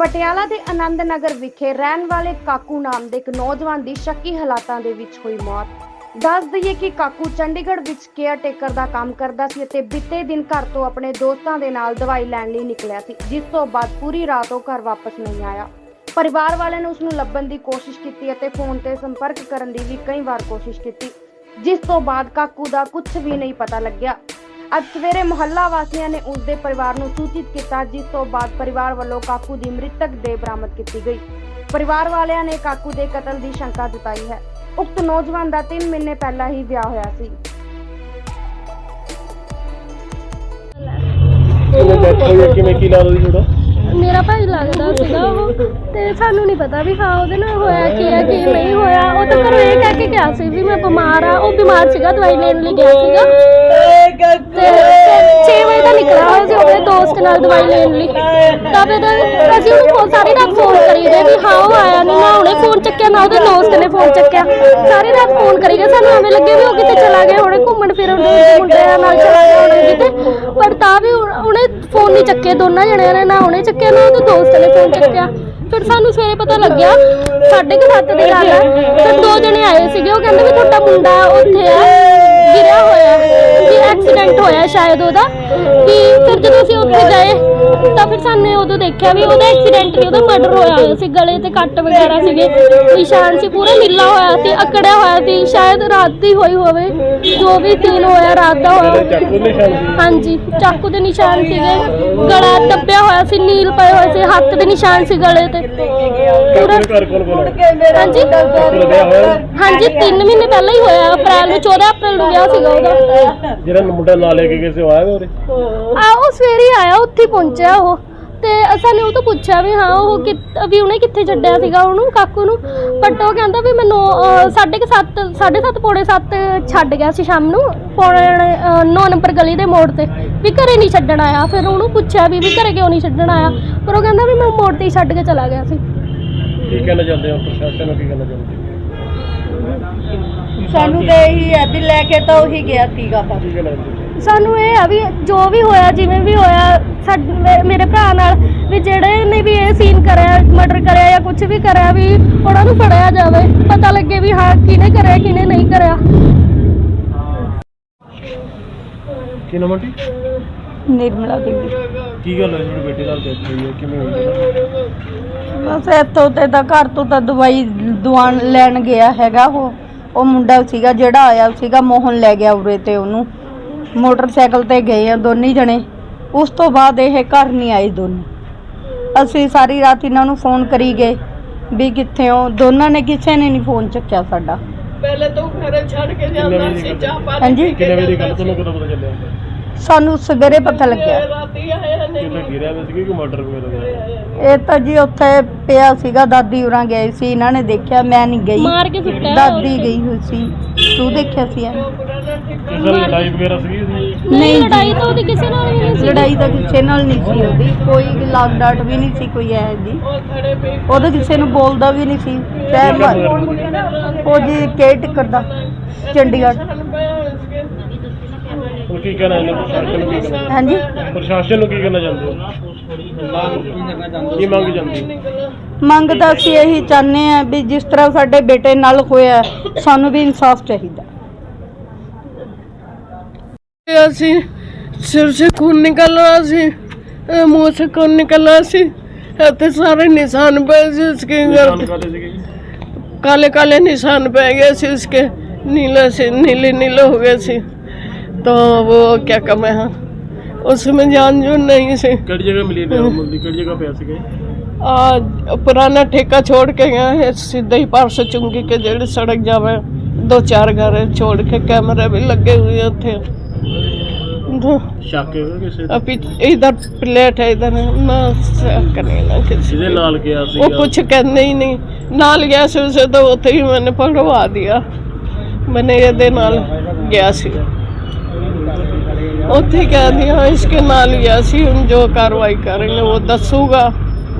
ਪਟਿਆਲਾ ਦੇ ਆਨੰਦ ਨਗਰ ਵਿਖੇ ਰਹਿਣ ਵਾਲੇ ਕਾਕੂ ਨਾਮ ਦੇ ਇੱਕ ਨੌਜਵਾਨ ਦੀ ਸ਼ੱਕੀ ਹਾਲਾਤਾਂ ਦੇ ਵਿੱਚ ਹੋਈ ਮੌਤ। ਦੱਸ ਦਈਏ ਕਿ ਕਾਕੂ ਚੰਡੀਗੜ੍ਹ ਵਿੱਚ ਕੇਅਰ ਟੇਕਰ ਦਾ ਕੰਮ ਕਰਦਾ ਸੀ ਅਤੇ ਬੀਤੇ ਦਿਨ ਘਰ ਤੋਂ ਆਪਣੇ ਦੋਸਤਾਂ ਦੇ ਨਾਲ ਦਵਾਈ ਲੈਣ ਲਈ ਨਿਕਲਿਆ ਸੀ। ਜਿਸ ਤੋਂ ਬਾਅਦ ਪੂਰੀ ਰਾਤ ਉਹ ਘਰ ਵਾਪਸ ਨਹੀਂ ਆਇਆ। ਪਰਿਵਾਰ ਵਾਲਿਆਂ ਨੇ ਉਸ ਨੂੰ ਲੱਭਣ ਦੀ ਕੋਸ਼ਿਸ਼ ਕੀਤੀ ਅਤੇ ਫੋਨ ਤੇ ਸੰਪਰਕ ਕਰਨ ਦੀ ਵੀ ਕਈ ਵਾਰ ਕੋਸ਼ਿਸ਼ ਕੀਤੀ। ਜਿਸ ਤੋਂ ਬਾਅਦ ਕਾਕੂ ਦਾ ਕੁਝ ਵੀ ਨਹੀਂ ਪਤਾ ਲੱਗਿਆ। ਅੱਜ ਸਵੇਰੇ ਮੁਹੱਲਾ ਵਾਸੀਆਂ ਨੇ ਉਸ ਦੇ ਪਰਿਵਾਰ ਨੂੰ ਸੂਚਿਤ ਕੀਤਾ ਜਿਸ ਤੋਂ ਬਾਅਦ ਪਰਿਵਾਰ ਵੱਲੋਂ ਕਾਕੂ ਦੀ ਮ੍ਰਿਤਕ ਦੇਹ ਬਰਾਮਦ ਕੀਤੀ ਗਈ। ਪਰਿਵਾਰ ਵਾਲਿਆਂ ਨੇ ਕਾਕੂ ਦੇ ਕਤਲ ਦੀ ਸ਼ੰਕਾ ਜਤਾਈ ਹੈ। ਉਕਤ ਨੌਜਵਾਨ ਦਾ 3 ਮਹੀਨੇ ਪਹਿਲਾਂ ਹੀ ਵਿਆਹ ਹੋਇਆ ਸੀ। ਉਹਨੇ ਡੈਥ ਹੋਈ ਹੈ ਕਿਵੇਂ? ਕੀ ਨਾਂ ਉਹਦੀ ਥੋੜਾ ਮੇਰਾ ਭਾਈ ਲੱਗਦਾ ਸੀਗਾ ਉਹ ਤੇ ਸਾਨੂੰ ਨਹੀਂ ਪਤਾ ਵੀ ਹਾਂ ਉਹਦੇ ਨਾਲ ਹੋਇਆ ਕੀ ਹੈ ਕੀ ਨਹੀਂ ਹੋਇਆ। ਉਹ ਤਾਂ ਘਰੋਂ ਇਹ ਕਹਿ ਕੇ ਗਿਆ ਸੀ ਵੀ ਮੈਂ ਬਿਮਾਰ ਆ ਉਹ ਬਿਮਾਰ ਸੀਗਾ ਦਵਾਈ ਲੈਣ ਲਈ ਗਿਆ ਸੀਗਾ। ਤੇ 6 ਵਜੇ ਦਾ ਨਿਕਲਿਆ ਹੋਇਆ ਸੀ, ਆਪਣੇ ਦੋਸਤ ਨਾਲ ਦਵਾਈ ਲੈਣ ਲਈ। ਤਾਂ ਫਿਰ ਅਸੀਂ ਉਹਨੂੰ ਫੋਨ ਸਾਰੀ ਰਾਤ ਫੋਨ ਕਰੀ ਗਏ ਵੀ ਹਾਂ, ਉਹ ਆਇਆ ਨਹੀਂ ਨਾ ਉਹਨੇ ਫੋਨ ਚੱਕਿਆ, ਨਾ ਉਹਦੇ ਦੋਸਤ ਨੇ ਫੋਨ ਚੱਕਿਆ। ਸਾਰੀ ਰਾਤ ਫੋਨ ਕਰੀ ਗਏ, ਸਾਨੂੰ ਐਵੇਂ ਲੱਗੇ ਵੀ ਉਹ ਕਿਤੇ ਚਲਾ ਗਿਆ ਹੋਣੇ, ਘੁੰਮਣ ਫਿਰਨ ਦੇ ਮੁੰਡਿਆਂ ਨਾਲ ਚਲਾ ਗਿਆ ਹੋਣਾ ਕਿਤੇ। ਪਰ ਤਾਂ ਵੀ ਉਹਨੇ ਫੋਨ ਨਹੀਂ ਚੱਕੇ ਦੋਨਾਂ ਜਣਿਆਂ ਨੇ, ਨਾ ਉਹਨੇ ਚੱਕਿਆ, ਨਾ ਉਹਦੇ ਦੋਸਤ ਨੇ ਫੋਨ ਚੱਕਿਆ। ਫਿਰ ਸਾਨੂੰ ਸਵੇਰੇ ਪਤਾ ਲੱਗਿਆ, ਸਾਢੇ ਕੁ ਸੱਤ ਦੀ ਗੱਲ ਹੈ ਫਿਰ ਦੋ ਜਣੇ ਆਏ ਸੀਗੇ, ਉਹ ਕਹਿੰਦੇ ਵੀ ਤੁਹਾਡਾ ਮੁੰਡਾ ਉੱਥੇ ਆ। ਗਿਰਿਆ ਹੋਇਆ ਵੀ ਐਕਸੀਡੈਂਟ ਹੋਇਆ ਸ਼ਾਇਦ ਉਹਦਾ ਵੀ ਫਿਰ ਜਦੋਂ ਅਸੀਂ ਉੱਥੇ ਗਏ ਤਾਂ ਫਿਰ ਸਾਨੇ ਉਦੋਂ ਦੇਖਿਆ ਵੀ ਉਹਦਾ ਐਕਸੀਡੈਂਟ ਨਹੀਂ ਉਹਦਾ ਮਰਡਰ ਹੋਇਆ ਹੋਇਆ ਸੀ ਗਲੇ ਤੇ ਕੱਟ ਵਗੈਰਾ ਸੀਗੇ ਨਿਸ਼ਾਨ ਸੀ ਪੂਰਾ ਨੀਲਾ ਹੋਇਆ ਸੀ ਅਕੜਿਆ ਹੋਇਆ ਸੀ ਸ਼ਾਇਦ ਰਾਤ ਦੀ ਹੋਈ ਹੋਵੇ ਜੋ ਵੀ ਸੀਨ ਹੋਇਆ ਰਾਤ ਦਾ ਹੋਇਆ। ਹਾਂਜੀ ਚਾਕੂ ਦੇ ਨਿਸ਼ਾਨ ਸੀਗੇ ਗਲਾ ਦੱਬਿਆ ਹੋਇਆ ਸੀ ਨੀਲ ਪਏ ਹੋਏ ਸੀ ਹੱਥ ਦੇ ਨਿਸ਼ਾਨ ਸੀ ਗਲੇ ਤੇ। ਪੂਰਾ? ਹਾਂਜੀ। ਹਾਂਜੀ 3 ਮਹੀਨੇ ਪਹਿਲਾਂ ਹੀ ਹੋਇਆ ਅਪ੍ਰੈਲ ਨੂੰ 14 ਅਪ੍ਰੈਲ ਨੂੰ ਵਿਆਹ ਸੀਗਾ ਉਹਦਾ। ਜਿਹੜਾ ਮੁੰਡਾ ਨਾਲ ਲੈ ਕੇ ਗਏ ਸੀ ਉਹ ਆਇਆ ਉਰੇ? ਆ ਉਹ ਸਵੇਰੇ ਹੀ ਆਇਆ ਉੱਥੇ ਹੀ ਪਹੁੰਚਿਆ ਉਹ। ਤੇ ਅਸਾਂ ਨੇ ਉਹ ਤੋਂ ਪੁੱਛਿਆ ਵੀ ਹਾਂ ਉਹ ਕਿ ਵੀ ਉਹਨੇ ਕਿੱਥੇ ਛੱਡਿਆ ਸੀਗਾ ਉਹਨੂੰ ਕਾਕੂ ਨੂੰ। ਬਟ ਉਹ ਕਹਿੰਦਾ ਵੀ ਮੈਨੂੰ ਸਾਢੇ ਕੁ ਸੱਤ ਸਾਢੇ ਸੱਤ ਪੌਣੇ ਸੱਤ ਛੱਡ ਗਿਆ ਸੀ ਸ਼ਾਮ ਨੂੰ। ਪੌਣੇ 9 ਨੰਬਰ ਗਲੀ ਦੇ ਮੋੜ ਤੇ। ਵੀ ਘਰੇ ਨਹੀਂ ਛੱਡਣ ਆਇਆ। ਫਿਰ ਉਹਨੂੰ ਪੁੱਛਿਆ ਵੀ ਵੀ ਘਰੇ ਕਿਉਂ ਨਹੀਂ ਛੱਡਣ ਆਇਆ? ਪਰ ਉਹ ਕਹਿੰਦਾ ਵੀ ਮੈਂ ਮੋੜ ਤੇ ਹੀ ਛੱਡ ਕੇ ਚਲਾ ਗਿਆ ਸੀ। ਕੀ ਕਹਿਣਾ ਚਾਹੁੰਦੇ ਹੋ? ਪ੍ਰਸ਼ਾਸਨ ਨੂੰ ਕੀ ਕਹਿਣਾ ਚਾਹੁੰਦੇ ਹੋ? ਸਾਨੂੰ ਤੇ ਇਹੀ ਹੈ ਵੀ ਲੈ ਕੇ ਤਾਂ ਉਹੀ ਗਿਆ ਸੀਗਾ ਹੋ? ਸਾਨੂੰ ਇਹ ਆ ਵੀ ਜੋ ਵੀ ਹੋਇਆ ਜਿਵੇਂ ਵੀ ਹੋਇਆ ਸਾਡ- ਮੇ- ਮੇਰੇ ਭਰਾ ਨਾਲ ਵੀ ਜਿਹੜੇ ਨੇ ਵੀ ਇਹ ਸੀਨ ਕਰਿਆ ਮਰਡਰ ਕਰਿਆ ਜਾਂ ਕੁਝ ਵੀ ਕਰਿਆ ਵੀ ਉਹਨਾਂ ਨੂੰ ਫੜਿਆ ਜਾਵੇ। ਪਤਾ ਲੱਗੇ ਵੀ ਹਾਂ ਕਿਹਨੇ ਕਰਿਆ ਕਿਹਨੇ ਨਹੀਂ ਕਰਿਆ। ਕੀ ਨਾਮ ਆਂਟੀ ਨਿਰਮਲਾ ਦੇਵੀ। ਕੀ ਗੱਲ ਹੈ ਤੁਹਾਡੀ ਬੇਟੀ ਨਾਲ ਡੈਥ ਹੋਈ ਹੈ? ਕਿਵੇਂ ਹੋਈ ਹੈ? ਬਸ ਇੱਥੋਂ ਤੇ ਤਾਂ ਘਰ ਤੋਂ ਤਾਂ ਦਵਾਈ ਦਵਾਨ ਲੈਣ ਗਿਆ ਹੈਗਾ ਉਹ ਉਹ ਮੁੰਡਾ ਸੀਗਾ ਜਿਹੜਾ ਆਇਆ ਸੀਗਾ ਮੋਹਨ ਲੈ ਗਿਆ ਉਰੇ ਤੇ ਉਹਨੂੰ। ਮੋਟਰਸਾਈਕਲ ਤੇ ਗਏ ਆ ਦੋਨੇ ਜਣੇ। ਉਸ ਤੋਂ ਬਾਅਦ ਇਹ ਘਰ ਨਹੀਂ ਆਏ ਦੋਨੋਂ। ਅਸੀਂ ਸਾਰੀ ਰਾਤ ਇਹਨਾਂ ਨੂੰ ਫੋਨ ਕਰੀ ਗਏ ਵੀ ਕਿੱਥੇ ਹੋ। ਦੋਨਾਂ ਨੇ ਕਿਸੇ ਨੇ ਨਹੀਂ ਫੋਨ ਚੱਕਿਆ ਸਾਡਾ। ਕਿੰਨੇ ਵਜੇ ਦੀ ਗੱਲ ਹੈ? ਹਾਂਜੀ? ਕਿੰਨੇ ਵਜੇ ਗੱਲ ਤੁਹਾਨੂੰ ਕਦੋਂ ਪਤਾ ਚੱਲਿਆ ਸਾਨੂੰ ਸਵੇਰੇ ਪਤਾ ਲੱਗਿਆ। ਕਿਤੇ ਗਿਰਿਆ ਹੋਇਆ ਸੀ ਕਿ ਮਰਡਰ ਵਗੈਰਾ ਹੋਇਆ? ਇਹ ਤਾਂ ਜੀ ਉੱਥੇ ਪਿਆ ਸੀਗਾ ਦਾਦੀ ਉਰਾਂ ਗਏ ਸੀ ਇਹਨਾਂ ਨੇ ਦੇਖਿਆ ਮੈਂ ਨਹੀਂ ਗਈ। ਮਾਰ ਕੇ ਸੁੱਟਿਆ ਦਾਦੀ ਗਈ ਹੋਈ ਸੀ ਤੂੰ ਦੇਖਿਆ ਸੀ ਐ ਕਿਸੇ ਨਾਲ ਲੜਾਈ ਵਗੈਰਾ ਸੀਗੀ ਉਹਦੀ? ਨਹੀਂ ਨਹੀਂ ਲੜਾਈ ਤਾਂ ਉਹਦੀ ਕਿਸੇ ਨਾਲ ਵੀ ਨਹੀਂ ਸੀ। ਲੜਾਈ ਤਾਂ ਕਿਸੇ ਨਾਲ ਨਹੀਂ ਸੀ ਉਹਦੀ ਕੋਈ ਲਾਗ ਡਾਟ ਵੀ ਨਹੀਂ ਸੀ ਕੋਈ ਐ ਜੀ ਉਹ ਤਾਂ ਕਿਸੇ ਨੂੰ ਬੋਲਦਾ ਵੀ ਨਹੀਂ ਸੀ ਮ- ਉਹ ਜੀ ਕੇ ਟਿਕਟ ਦਾ? ਚੰਡੀਗੜ੍ਹ। ਹੁਣ ਕੀ ਕਹਿਣਾ ਇਹਨੇ ਪ੍ਰਸ਼ਾਸਨ ਨੂੰ? ਕੀ ਕਹਿਣਾ ਹਾਂਜੀ? ਪ੍ਰਸ਼ਾਸਨ ਨੂੰ ਕੀ ਕਹਿਣਾ ਚਾਹੁੰਦੇ ਹੋ? ਕੀ ਮੰਗ ਜਾਂਦੀ ਹੋ? ਮੰਗ ਤਾਂ ਅਸੀਂ ਇਹੀ ਚਾਹੁੰਦੇ ਆ ਵੀ ਜਿਸ ਤਰ੍ਹਾਂ ਸਾਡੇ ਬੇਟੇ ਨਾਲ ਹੋਇਆ ਸਾਨੂੰ ਵੀ ਇਨਸਾਫ ਚਾਹੀਦਾ ਅਸੀਂ ਸਿਰ ਸੇ ਖੂਨ ਨਿਕਲ ਰਹਾ ਸੀ ਅਹ ਮੂੰਹ से खून निकल रहा ਸੀ ਅਤੇ ਸਾਰੇ ਨਿਸ਼ਾਨ ਪਏ ਸੀ ਉਸਕੇ ਨਿਸ਼ਾਨ घर ਕਾਹਦੇ ਸੀਗੇ काले काले निशान पै गए थे उसके नीले से नीले नीले हो गए थे तो वो क्या कमे हाँ उसमें जान जो नहीं से ਕਿਹੜੀ ਜਗ੍ਹਾ ਮਿਲੀ ਨੇ ਉਹ ਮੁੰਡੀ ਕਿਹੜੀ ਜਗ੍ਹਾ ਪਿਆ ਸੀਗਾ ਇਹ? आज पुराना ठेका छोड़ के गए हैं सीधे ही पार से चुंगी के जेड़ी सड़क जावे दो चार घर छोड़ के कैमरे भी लगे हुए थे तो ਸ਼ੱਕ ਹੈਗਾ ਕਿਸੇ ਤੇ? अभी इधर प्लेट है इधर ना करने ना किसी ਜਿਹਦੇ ਨਾਲ ਗਿਆ ਸੀ वो कुछ कहने ही नहीं नाल गया से उसे तो उते ही मैंने पकड़वा दिया मैंने ये दे नाल गया सी ਉੱਥੇ ਕਹਿੰਦੀ ਹਾਂ ਇਸ਼ਕ ਨਾਲ ਹੀ ਅਸੀਂ ਹੁਣ ਜੋ ਕਾਰਵਾਈ ਕਰਾਂਗੇ ਉਹ ਦੱਸੂਗਾ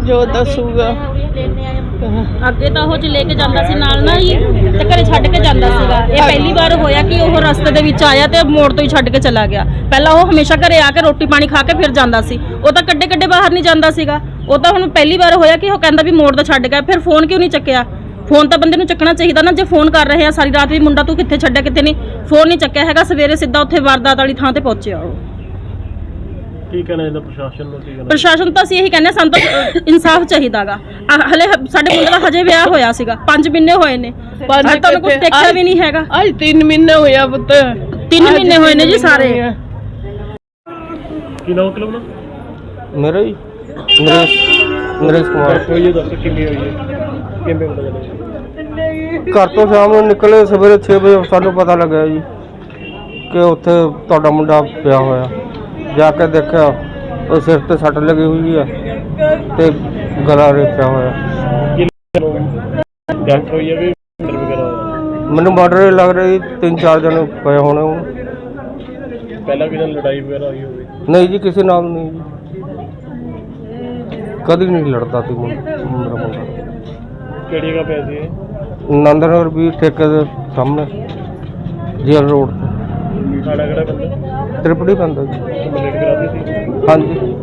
ਜੋ ਦੱਸੂਗਾ। ਅੱਗੇ ਤਾਂ ਉਹ ਚ ਲੈ ਕੇ ਜਾਂਦਾ ਸੀ ਨਾਲ ਨਾ ਜੀ ਤੇ ਘਰੇ ਛੱਡ ਕੇ ਜਾਂਦਾ ਸੀਗਾ। ਇਹ ਪਹਿਲੀ ਵਾਰ ਹੋਇਆ ਕਿ ਉਹ ਰਸਤੇ ਦੇ ਵਿੱਚ ਆਇਆ ਤੇ ਮੋੜ ਤੋਂ ਹੀ ਛੱਡ ਕੇ ਚਲਾ ਗਿਆ। ਪਹਿਲਾਂ ਉਹ ਹਮੇਸ਼ਾ ਘਰੇ ਆ ਕੇ ਰੋਟੀ ਪਾਣੀ ਖਾ ਕੇ ਫਿਰ ਜਾਂਦਾ ਸੀ। ਉਹ ਤਾਂ ਕੱਡੇ ਕੱਡੇ ਬਾਹਰ ਨਹੀਂ ਜਾਂਦਾ ਸੀਗਾ। ਉਹ ਤਾਂ ਹੁਣ ਪਹਿਲੀ ਵਾਰ ਹੋਇਆ ਕਿ ਉਹ ਕਹਿੰਦਾ ਵੀ ਮੋੜ ਤੋਂ ਛੱਡ ਗਿਆ ਫਿਰ ਫੋਨ ਕਿਉਂ ਨਹੀਂ ਚੱਕਿਆ? ਫੋਨ ਤਾਂ ਬੰਦੇ ਨੂੰ ਚੱਕਣਾ ਚਾਹੀਦਾ ਨਾ ਜੇ ਫੋਨ ਕਰ ਰਹੇ ਆ ਸਾਰੀ ਰਾਤ ਵੀ ਮੁੰਡਾ ਤੂੰ ਕਿੱਥੇ ਛੱਡਿਆ ਕਿੱਥੇ ਨਹੀਂ ਫੋਨ ਨਹੀਂ ਚੱਕਿਆ ਹੈਗਾ ਸਵੇਰੇ ਸਿੱਧਾ ਉੱਥੇ ਵਾਰਦਾਤ ਵਾਲੀ ਥਾਂ ਤੇ ਪਹੁੰਚਿਆ ਉਹ। ਕੀ ਕਹਿਣਾ ਇਹਦਾ ਪ੍ਰਸ਼ਾਸਨ ਨੂੰ ਕੀ ਕਹਿਣਾ? ਪ੍ਰਸ਼ਾਸਨ ਤਾਂ ਅਸੀਂ ਇਹੀ ਕਹਿੰਦੇ ਹਾਂ, ਸਾਨੂੰ ਤਾਂ ਇਨਸਾਫ ਚਾਹੀਦਾਗਾ ਹਲੇ ਹ- ਸਾਡੇ ਮੁੰਡੇ ਦਾ ਹਜੇ ਵਿਆਹ ਹੋਇਆ ਸੀਗਾ 5 ਮਹੀਨੇ ਹੋਏ ਨੇ ਪੰਜ ਹਜੇ ਤੁਹਾਨੂੰ ਕੁਝ ਕਿੱਥੇ? ਦੇਖਿਆ ਵੀ ਨਹੀਂ ਹੈਗਾ। ਅੱਜ 3 ਮਹੀਨੇ ਹੋਇਆ ਪੁੱਤ। 3 ਮਹੀਨੇ ਹੋਏ ਨੇ ਜੀ ਸਾਰੇ। ਕੀ ਨਾਮ ਕਲਮ ਨਾ ਮੇਰਾ ਜੀ ਨਰੇਸ਼ ਨਰੇਸ਼ ਕੁਮਾਰ। ਕੋਈ ਦੱਸ ਕਿੰਨੀ ਹੋਈ ਹੈ? ਕਿੰਨੇ ਪਤਾ ਚੱਲਿਆ ਘਰ ਤੋਂ ਸ਼ਾਮ ਨੂੰ ਨਿਕਲੇ ਸਵੇਰੇ 6 ਵਜੇ ਸਾਨੂੰ ਪਤਾ ਲੱਗਿਆ ਜੀ ਕਿ ਉੱਥੇ ਤੁਹਾਡਾ ਮੁੰਡਾ ਪਿਆ ਹੋਇਆ। ਜਾ ਕੇ ਦੇਖਿਆ ਉਹ ਸਿਰ ਤੇ ਸੱਟ ਲੱਗੀ ਹੋਈ ਹੈ ਤੇ ਗਲਾ ਰੇਪਿਆ ਹੋਇਆ। ਡਾਕਟਰ ਹੋਈ ਹੈ ਵੀ ਮਰਡਰ ਵਗੈਰਾ ਹੋਇਆ? ਮੈਨੂੰ ਮਰਡਰ ਲੱਗ ਰਹੀ ਤਿੰਨ ਚਾਰ ਜਣੇ ਪਏ ਹੋਣੇ ਉਹ। ਪਹਿਲਾਂ ਕਿਹਨਾਂ ਲੜਾਈ ਵਗੈਰਾ ਹੋਈ ਹੋਵੇ? ਨਹੀਂ ਜੀ ਕਿਸੇ ਨਾਲ ਨਹੀਂ ਜੀ। ਕਦੀ ਨਹੀਂ ਲੜਦਾ ਸੀ ਮੁੰ- ਮੇਰਾ ਮੁੰਡਾ। ਕਿਹੜੀ ਜਗ੍ਹਾ ਪੈ ਸੀ ਇਹ? ਨੰਦਨਗਰ ਵੀ ਠੇਕੇ ਦੇ ਸਾਹਮਣੇ ਜੇਲ ਰੋਡ। ਤੇ ਖਾਣਾ ਕਿਹੜਾ ਬੰਦਾ ਤ੍ਰਿਪੜੀ ਪੈਂਦਾ ਜੀ। ਹਾਂਜੀ।